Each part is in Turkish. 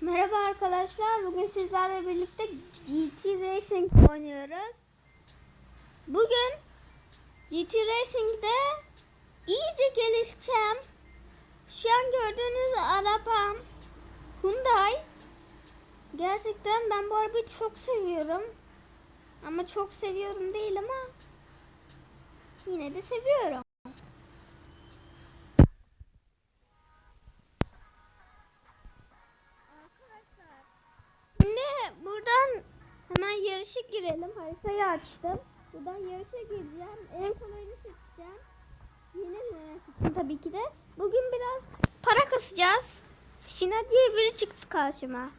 Merhaba arkadaşlar. Bugün sizlerle birlikte GT Racing oynuyoruz. Bugün GT Racing'de iyice gelişeceğim. Şu an gördüğünüz arabam Hyundai. Gerçekten ben bu arabayı çok seviyorum. Ama çok seviyorum değil ama yine de seviyorum. Yarışa girelim. Haritayı açtım. Buradan yarışa gireceğim. En kolayını seçeceğim. Yenilmemek için tabii ki de. Bugün biraz para kasacağız. Şina diye biri çıktı karşıma.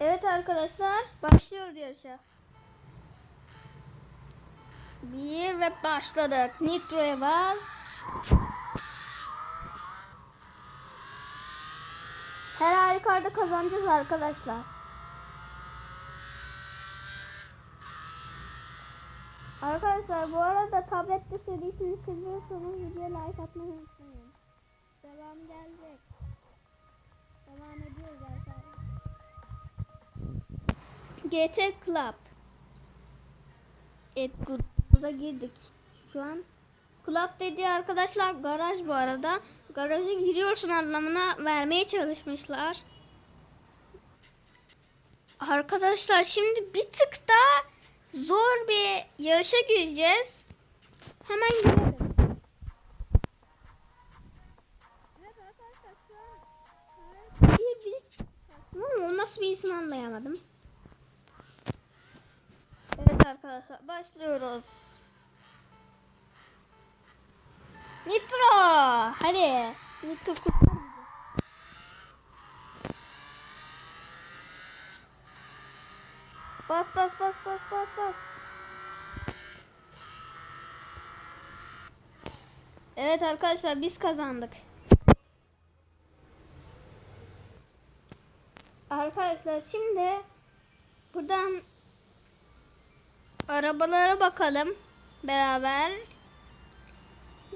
Evet arkadaşlar başlıyoruz yarışa. Bir ve başladık. Nitro'ya bas. Her halükarda kazanacağız arkadaşlar. Arkadaşlar bu arada tablette serisini seviyorsanız videoya like atmayı unutmayın. Devam gelecek. Devam ediyoruz arkadaşlar. GT Club. Evet grubumuza girdik. Şu an Club dediği arkadaşlar garaj bu arada. Garaja giriyorsun anlamına vermeye çalışmışlar. Arkadaşlar şimdi bir tık daha zor bir yarışa gireceğiz. Hemen girelim. Ama o nasıl bir isim anlayamadım. Evet arkadaşlar başlıyoruz. Hadi. Nitro kurtar bizi. Bas bas bas bas bas bas. Evet arkadaşlar biz kazandık. Arkadaşlar şimdi buradan arabalara bakalım beraber.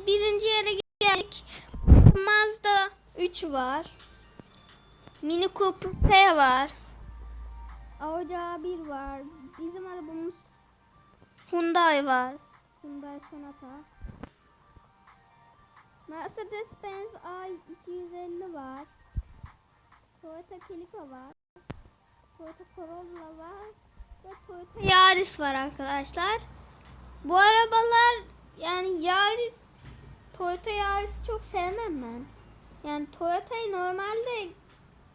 Birinci yere geldik. Mazda 3 var. Mini Cooper T var. Audi A1 var. Bizim arabamız Hyundai var. Hyundai Sonata. Mercedes-Benz A250 var. Toyota Celica var. Toyota Corolla var. Ve Toyota Yaris var arkadaşlar. Bu arabalar yani Yaris Toyota Yaris'i çok sevmem ben. Yani Toyota'yı normalde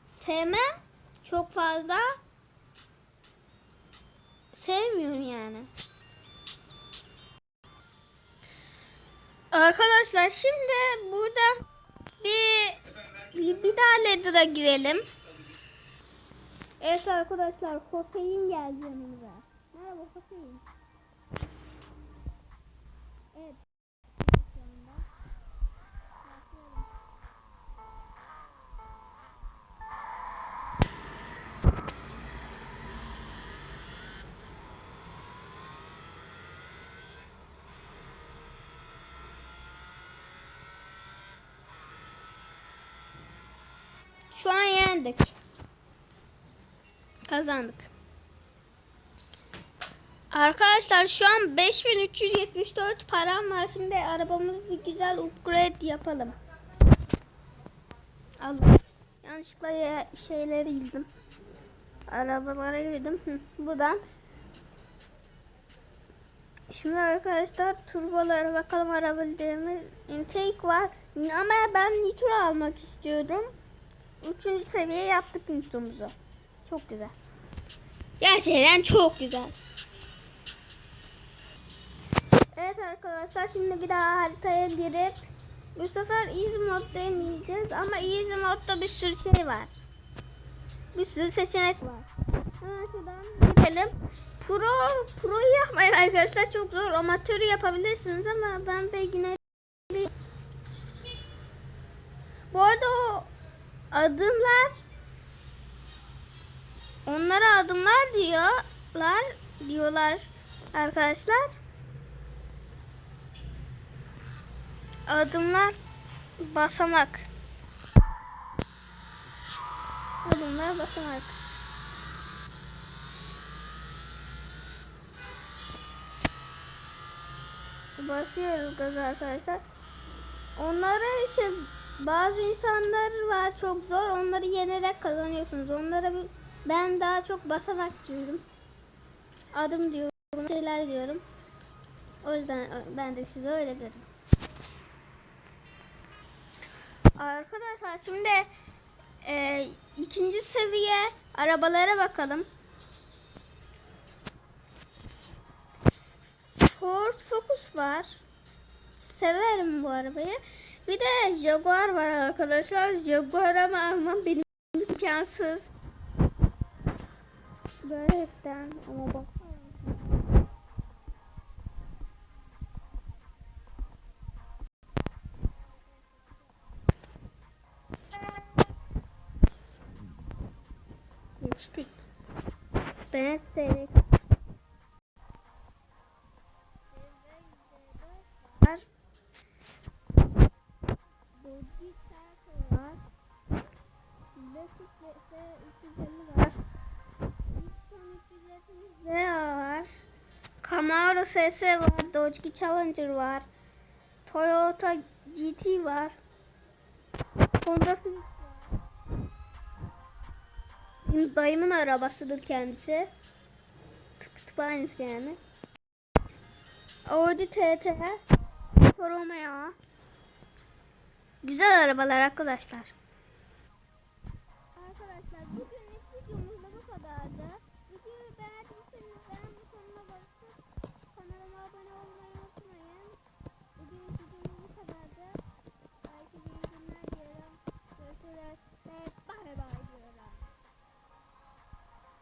sevmem çok fazla. Sevmiyorum yani. Arkadaşlar şimdi burada bir bir daha ledra girelim. Evet arkadaşlar Hüseyin geldi yanımıza. Merhaba Hüseyin. Evet. Şu an yendik. Kazandık. Arkadaşlar şu an 5374 param var. Şimdi arabamızı bir güzel upgrade yapalım. Al. Yanlışlıkla ya- şeyleri girdim. Arabalara girdim. Buradan. Şimdi arkadaşlar turbolara bakalım arabalarımız. Intake var. Ama ben nitro almak istiyorum. Üçüncü seviye yaptık nitromuzu. Çok güzel. Gerçekten çok güzel. Evet arkadaşlar şimdi bir daha haritaya girip bu sefer easy mod deneyeceğiz ama easy modda bir sürü şey var. Bir sürü seçenek var. Hemen şuradan gidelim. Pro, pro'yu yapmayın arkadaşlar çok zor. Amatörü yapabilirsiniz ama ben pek yine bu arada o adımlar onlara adımlar diyorlar diyorlar arkadaşlar. Adımlar Basamak. Bunlar basamak. Basıyoruz gaza arkadaşlar. Onlara işte bazı insanlar var çok zor. Onları yenerek kazanıyorsunuz. Onlara bir- ben daha çok basamak diyorum. Adım diyorum. Şeyler diyorum. O yüzden ben de size öyle dedim. Arkadaşlar şimdi e, ikinci seviye arabalara bakalım. Ford Focus var. Severim bu arabayı. Bir de Jaguar var arkadaşlar. Jaguar ama almam benim imkansız. Gerçekten ama bak. Geçtik. Ben. Lexus LS 350 var ne var? Camaro SS var. Dodge Challenger var. Toyota GT var. Honda Fit var. Dayımın arabasıdır kendisi. Tık tık aynısı yani. Audi TT. Romeo. Güzel arabalar arkadaşlar. Arkadaşlar bugün